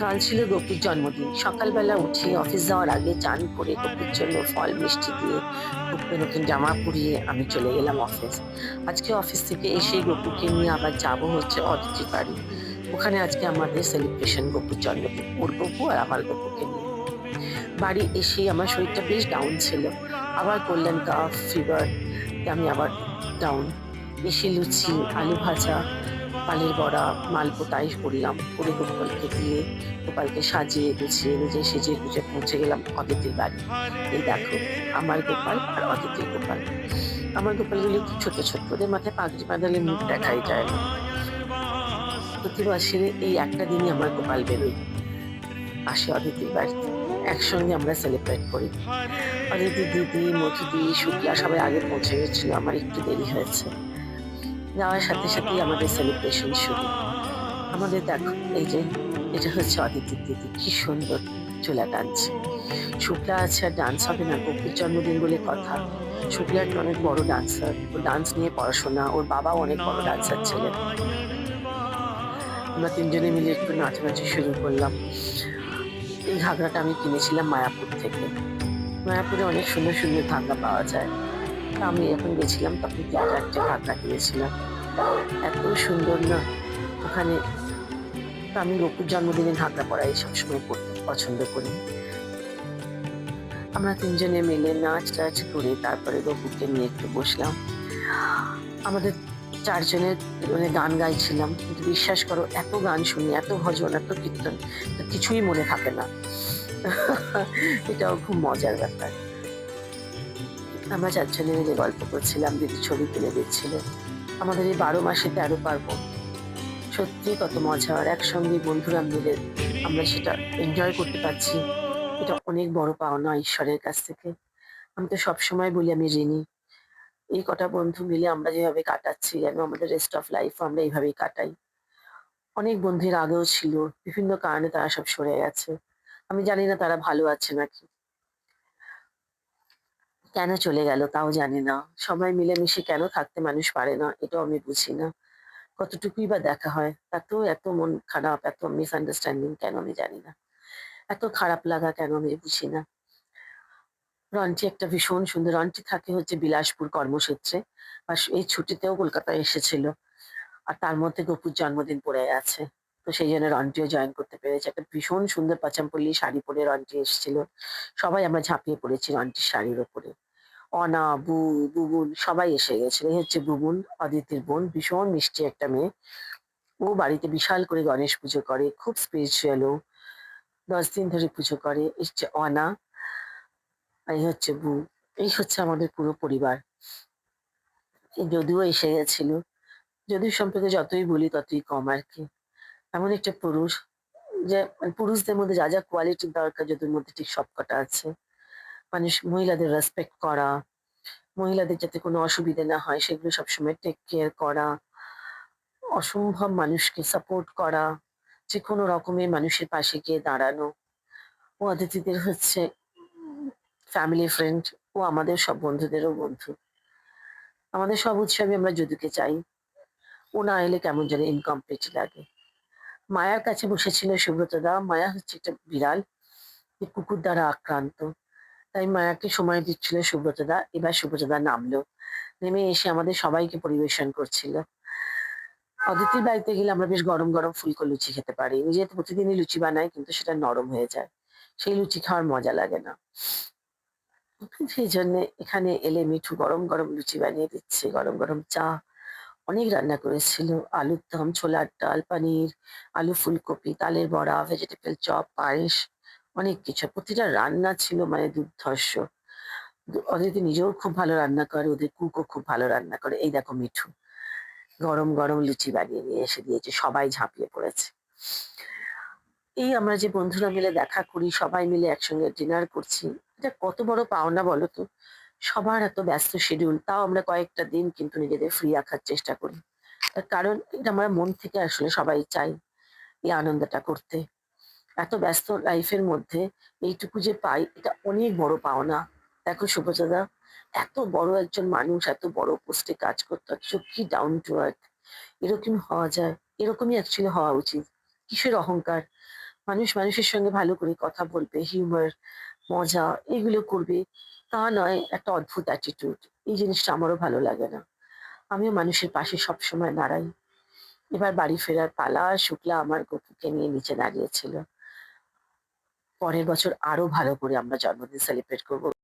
কাল ছিল গপুর জন্মদিন। সকালবেলা উঠে অফিস যাওয়ার আগে চান করে গপুর জন্য ফল, মিষ্টি দিয়ে গপুকে নতুন জামা পরিয়ে আমি চলে গেলাম অফিস আজকে অফিস থেকে এসে গপুকে নিয়ে আবার যাব হচ্ছে অতিথি বাড়ি। ওখানে আজকে আমাদের সেলিব্রেশন গপুর জন্মদিন। ওর গপু আর আমার গপুকে নিয়ে। বাড়ি এসেই আমার শরীরটা বেশ ডাউন ছিল। আবার করলেন কাফ ফিভার আমি আবার ডাউন এসে লুচি, আলু ভাজা পালের বড়া মালপোতাই করলাম। করে গোপালকে দিয়ে গোপালকে সাজিয়ে গুছিয়ে নিজে সেজে গুজে পৌঁছে গেলাম অদিতির বাড়ি। এই দেখো, আমার গোপাল আর অদিতির গোপাল। আমার গোপালগুলো একটু ছোট ছোট? ওদের মাথায় পাগড়ি বাঁধালে মুখ দেখাই যায় না। প্রতি এই একটা দিনই আমার গোপাল বেরোয়। আসে অদিতির বাড়িতে একসঙ্গে আমরা সেলিব্রেট করি। অদিতি, দিদি মধুদি শুক্লা সবাই আগে পৌঁছে গেছিল। আমার একটু দেরি হয়েছে। যাওয়ার সাথে সাথেই আমাদের সেলিব্রেশন শুরু। আমাদের দেখো, এই যে, এটা হচ্ছে অদিতির দিদি। কি সুন্দর চুলা ডান্স শুক্লা আছে আর ডান্স হবে না, গপুর জন্মদিন বলে কথা। শুক্লা একটা অনেক বড় ডান্সার ও ডান্স নিয়ে পড়াশোনা, ওর বাবাও অনেক বড় ডান্সার ছিলেন। আমরা তিনজনে মিলে একটু নাচানাচি শুরু করলাম। এই ঘাগরাটা আমি কিনেছিলাম মায়াপুর থেকে। মায়াপুরে অনেক সুন্দর সুন্দর ঘাগরা পাওয়া যায়। আমি যখন গেছিলাম, তখন তিন একটা ঘাগরা কিনেছিলাম। এত সুন্দর না। ওখানে আমি গপুর জন্মদিনে ঘাগরা পরাই সবসময় পড়তে পছন্দ করি। আমরা তিনজনে মিলে নাচ টাচ করে তারপরে গপুরকে নিয়ে একটু বসলাম। আমাদের চারজনের মানে গান গাইছিলাম। কিন্তু বিশ্বাস করো, এত গান শুনি, এত ভজন, এত কীর্তন কিছুই মনে থাকে না। এটাও খুব মজার ব্যাপার। আমরা চারজনে মিলে গল্প করছিলাম, দিদি ছবি তুলে দিচ্ছিল। আমাদের এই বারো মাসে তেরো পার্বণ সত্যি কত মজা, আর একসঙ্গে বন্ধুরা মিলে আমরা সেটা এনজয় করতে পারছি। এটা অনেক বড় পাওনা ঈশ্বরের কাছ থেকে। আমি তো সবসময় বলি, আমি ঋণী। এই কটা বন্ধু মিলে আমরা যেভাবে কাটাচ্ছি, যেন আমাদের রেস্ট অফ লাইফ আমরা এইভাবেই কাটাই। অনেক বন্ধুর আগেও ছিল, বিভিন্ন কারণে তারা সব সরে গেছে। আমি জানি না তারা ভালো আছে নাকি। কেন চলে গেল তাও জানি না। সবাই মিলেমিশে কেন থাকতে মানুষ পারে না, এটাও আমি বুঝি না। কতটুকুই বা দেখা হয় তাতেও এত মন খারাপ, এত মিসআন্ডারস্ট্যান্ডিং কেন আমি জানি না। এত খারাপ লাগা কেন আমি বুঝি না। রন্টি একটা ভীষণ সুন্দর রন্টি থাকে হচ্ছে বিলাসপুর কর্মক্ষেত্রে, আর এই ছুটিতেও কলকাতায় এসেছিল। আর তার মধ্যে গপুর জন্মদিন পড়ে আছে। তো সেই জন্য রন্টিও জয়েন করতে পেরেছে। একটা ভীষণ সুন্দর পাচামপল্লি শাড়ি পরে রন্টি এসেছিল। সবাই আমরা ঝাঁপিয়ে পড়েছি রন্টির শাড়ির ওপরে। অনা, বু, বুবুন সবাই এসে গেছিল। এই হচ্ছে বুবুন, অদিতির বোন, ভীষণ মিষ্টি একটা মেয়ে। ও বাড়িতে বিশাল করে গণেশ পুজো করে, খুব স্পিরিচুয়াল ও। দশ দিন ধরে পুজো করে। এসছে অনা, এই হচ্ছে বু, এই হচ্ছে আমাদের পুরো পরিবার। যদিও এসে গেছিল, যদিও সম্পর্কে যতই বলি ততই কম আর কি। এমন একটা পুরুষ, যে মানে পুরুষদের মধ্যে যা যা কোয়ালিটির দরকার, যদির মধ্যে ঠিক সবকটা আছে। মানুষ মহিলাদের রেসপেক্ট করা, মহিলাদের যাতে কোনো অসুবিধে না হয়, সেগুলো সবসময় টেক কেয়ার করা, অসম্ভব মানুষকে সাপোর্ট করা যে কোনো রকমের মানুষের পাশে গিয়ে দাঁড়ানো। ও অতিথিদের হচ্ছে ফ্যামিলি ফ্রেন্ড ও আমাদের সব বন্ধুদেরও বন্ধু। আমাদের সব উৎসবে আমরা যদুকে চাই। ও না এলে কেমন যেন ইনকমপ্লিট লাগে। মায়ার কাছে বসেছিল সুব্রতদা। মায়া হচ্ছে একটা বিড়াল কুকুর দ্বারা আক্রান্ত। তাই মায়াকে সময় দিচ্ছিল সুব্রতদা, এবার সুব্রতদা নামলো। নেমে এসে আমাদের সবাইকে পরিবেশন করছিল। অদিতির বাড়িতে গেলে আমরা বেশ গরম গরম ফুলকো লুচি খেতে পারি। নিজে প্রতিদিনই লুচি বানাই, কিন্তু সেটা নরম হয়ে যায়। সেই লুচি খাওয়ার মজা লাগে না। সেই জন্য এখানে এলে মিঠু গরম গরম লুচি বানিয়ে দিচ্ছে। গরম গরম চা, অনেক রান্না করেছিল। আলুর দম, ছোলার ডাল, পানির, আলু ফুলকপি, তালের বড়া ভেজিটেবল চপ পায়েস অনেক কিছু। প্রতিটা রান্না ছিল মানে দুর্ধর্ষ। অদিতি নিজেও খুব ভালো রান্না করে, ওদের কুকও খুব ভালো রান্না করে। এই দেখো মিঠু। গরম গরম লুচি বানিয়ে নিয়ে এসে দিয়েছে, সবাই ঝাঁপিয়ে পড়েছে। এই আমরা যে বন্ধুরা মিলে দেখা করি, সবাই মিলে একসঙ্গে ডিনার করছি, এটা কত বড় পাওনা বলো তো? সবার এত ব্যস্ত শিডিউল তাও আমরা কয়েকটা দিন কিন্তু নিজেদের ফ্রি রাখার চেষ্টা করি। তার কারণ এটা আমরা মন থেকে আসলে সবাই চাই এই আনন্দটা করতে। এত ব্যস্ত লাইফের মধ্যে এইটুকু যে পাই এটা অনেক বড় পাওনা দেখো সুপ্রচাদা এত বড় একজন মানুষ এত বড় পোস্টে কাজ করতে হচ্ছে কি ডাউন টু আর্থ এরকম হওয়া যায় এরকমই অ্যাকচুয়ালি হওয়া উচিত কিসের অহংকার মানুষ মানুষের সঙ্গে ভালো করে কথা বলবে, হিউমার, মজা এগুলো করবে। তা নয় একটা অদ্ভুত অ্যাটিটিউড। এই জিনিসটা আমারও ভালো লাগে না। আমিও মানুষের পাশে সবসময় দাঁড়াই। এবার বাড়ি ফেরার পালা। শুক্লা আমার গপুকে নিয়ে নিচে দাঁড়িয়েছিল। পরের বছর আরও ভালো করে আমরা জন্মদিন সেলিব্রেট করব।